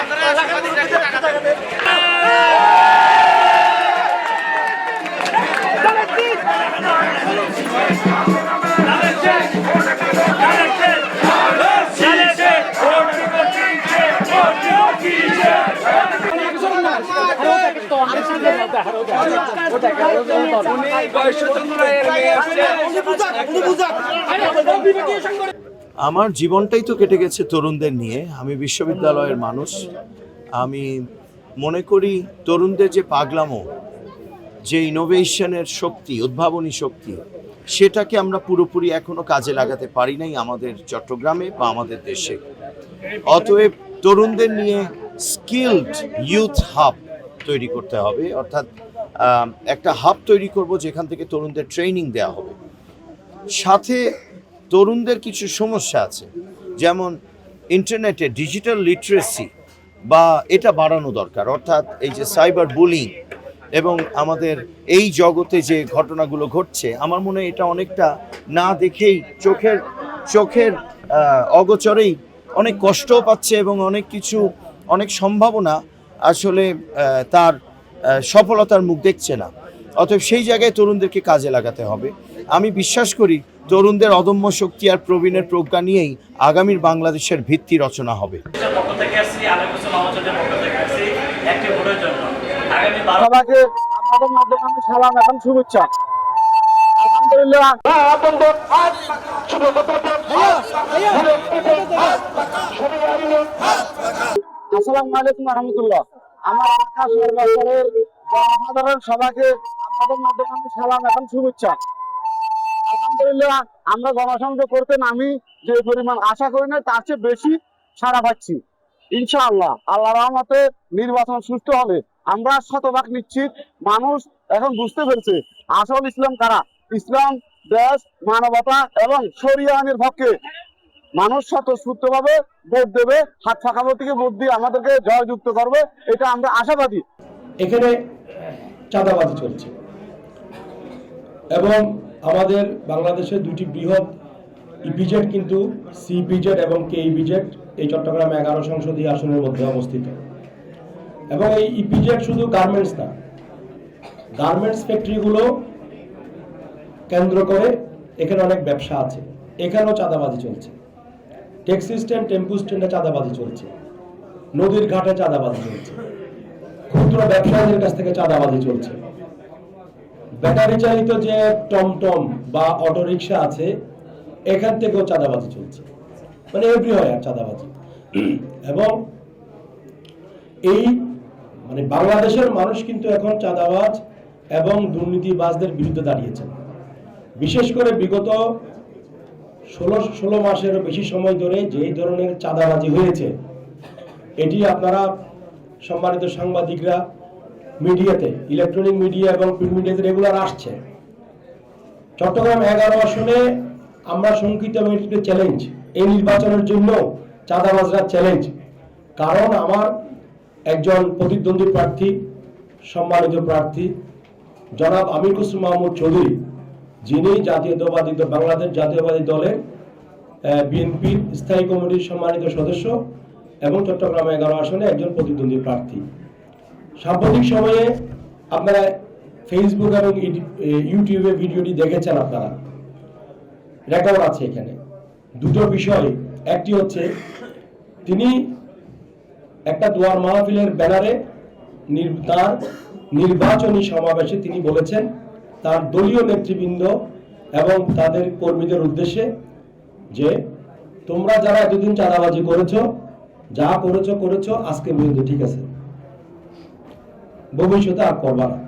আপনারা আমার জীবনটাই তো কেটে গেছে তরুণদের নিয়ে। আমি বিশ্ববিদ্যালয়ের মানুষ। আমি মনে করি তরুণদের যে পাগলামো, যে ইনোভেশনের শক্তি, উদ্ভাবনী শক্তি, সেটাকে আমরা পুরোপুরি এখনও কাজে লাগাতে পারি নাই আমাদের চট্টগ্রামে বা আমাদের দেশে। অতএব তরুণদের নিয়ে স্কিলড ইউথ হাব তৈরি করতে হবে। অর্থাৎ একটা হাব তৈরি করব যেখান থেকে তরুণদের ট্রেনিং দেওয়া হবে। সাথে তরুণদের কিছু সমস্যা আছে, যেমন ইন্টারনেটে ডিজিটাল লিটারেসি বা এটা বাড়ানো দরকার। অর্থাৎ এই যে সাইবার বুলিং এবং আমাদের এই জগতে যে ঘটনাগুলো ঘটছে, আমার মনে এটা অনেকটা না দেখেই চোখের চোখের অগোচরেই অনেক কষ্টও পাচ্ছে এবং অনেক কিছু, অনেক সম্ভাবনা আসলে আহ, তার সফলতার মুখ দেখছে না। অতএব সেই জায়গায় তরুণদেরকে কাজে লাগাতে হবে। আমি বিশ্বাস করি তরুণদের অদম্য শক্তি আর প্রবীণের প্রজ্ঞা নিয়েই আগামীর বাংলাদেশের ভিত্তি রচনা হবে। সবাইকে আপনাদের মাধ্যমে আমি সালাম শুভেচ্ছা। আলহামদুলিল্লাহ। আসসালামু আলাইকুম রহমতুল্লাহ। আমার সর্বস্তরের জনসাধারণ আপনাদের মাধ্যমে আমি সালাম এখন শুভেচ্ছা। আলহামদুলিল্লাহ, আমরা গণসংযোগ করতে নামি, যে পরিমাণ আশা করি না, তার চেয়ে বেশি সাড়া পাচ্ছি। ইনশাআল্লাহ আল্লাহ রহমতে নির্বাচন সুষ্ঠু হবে। আমরা শতভাগ নিশ্চিত, মানুষ এখন বুঝতে পেরেছে, আসল ইসলাম কারা? ইসলাম, দেশ, মানবতা এবং শরিয়া আইনের পক্ষে। মানুষ স্বতঃস্ফূর্তভাবে ভোট দেবে, হাত ফাঁকা থেকে ভোট দিয়ে আমাদেরকে জয়যুক্ত করবে, এটা আমরা আশাবাদী। এখানে চাঁদাবাজি চলছে। এবং আমাদের বাংলাদেশে দুটি বৃহৎ ইপিজেড কিন্তু সিপিজেড এবং কে ইপিজেড এই চট্টগ্রাম এগারো সংসদীয় আসনের মধ্যে অবস্থিত। এবং এই ইপিজেড শুধু গার্মেন্টস না গার্মেন্টস ফ্যাক্টরিগুলো কেন্দ্র করে এখানে অনেক ব্যবসা আছে। এখানেও চাঁদাবাজি চলছে। ট্যাক্সি স্ট্যান্ড টেম্পু স্ট্যান্ডে চাঁদাবাজি চলছে। নদীর ঘাটে চাঁদাবাজি চলছে। ক্ষুদ্র ব্যবসায়ীদের কাছ থেকে চাঁদাবাজি চলছে। ব্যাটারি চালিত যে টমটম বা অটো রিক্সা আছে, এখান থেকেও চাঁদাবাজি চলছে। মানে এভরিওয়ার চাঁদাবাজি। এবং এই মানে বাংলাদেশের মানুষ কিন্তু এখন চাঁদাবাজ এবং দুর্নীতিবাজদের বিরুদ্ধে দাঁড়িয়েছেন। বিশেষ করে বিগত ষোলো ষোলো মাসেরও বেশি সময় ধরে যেই ধরনের চাঁদাবাজি হয়েছে, এটি আপনারা সম্মানিত সাংবাদিকরা মিডিয়াতে, ইলেকট্রনিক মিডিয়া এবং প্রিন্ট মিডিয়াতে রেগুলার আসছে। চট্টগ্রাম এগারো আসনে আমরা শঙ্কিত এবং চ্যালেঞ্জ এই নির্বাচনের জন্য চাঁদাবাজরা চ্যালেঞ্জ কারণ আমার একজন প্রতিদ্বন্দ্বী প্রার্থী, সম্মানিত প্রার্থী, জনাব আমির কুসুম মাহমুদ চৌধুরী যিনি জাতীয়তাবাদী দল- বাংলাদেশ জাতীয়বাদী দলের বিএনপির স্থায়ী কমিটির সম্মানিত সদস্য এবং চট্টগ্রাম এগারো আসনে একজন প্রতিদ্বন্দ্বী প্রার্থী। সাম্প্রতিক সময়ে আপনারা ফেসবুক এবং ইউটিউবে ভিডিওটি দেখেছেন আপনারা। রেকর্ড আছে এখানে। দুটো বিষয়, একটি হচ্ছে, তিনি একটা দুয়ার মাহফিলের ব্যানারে নির- তার নির্বাচনী সমাবেশে তিনি বলেছেন তার দলীয় নেতৃবৃন্দ এবং তাদের কর্মীদের উদ্দেশ্যে যে তোমরা যারা এতদিন চাঁদাবাজি করেছ, যা করেছ করেছ, আজকে পর্যন্ত ঠিক আছে। ভবিষ্যতে আর করবা না।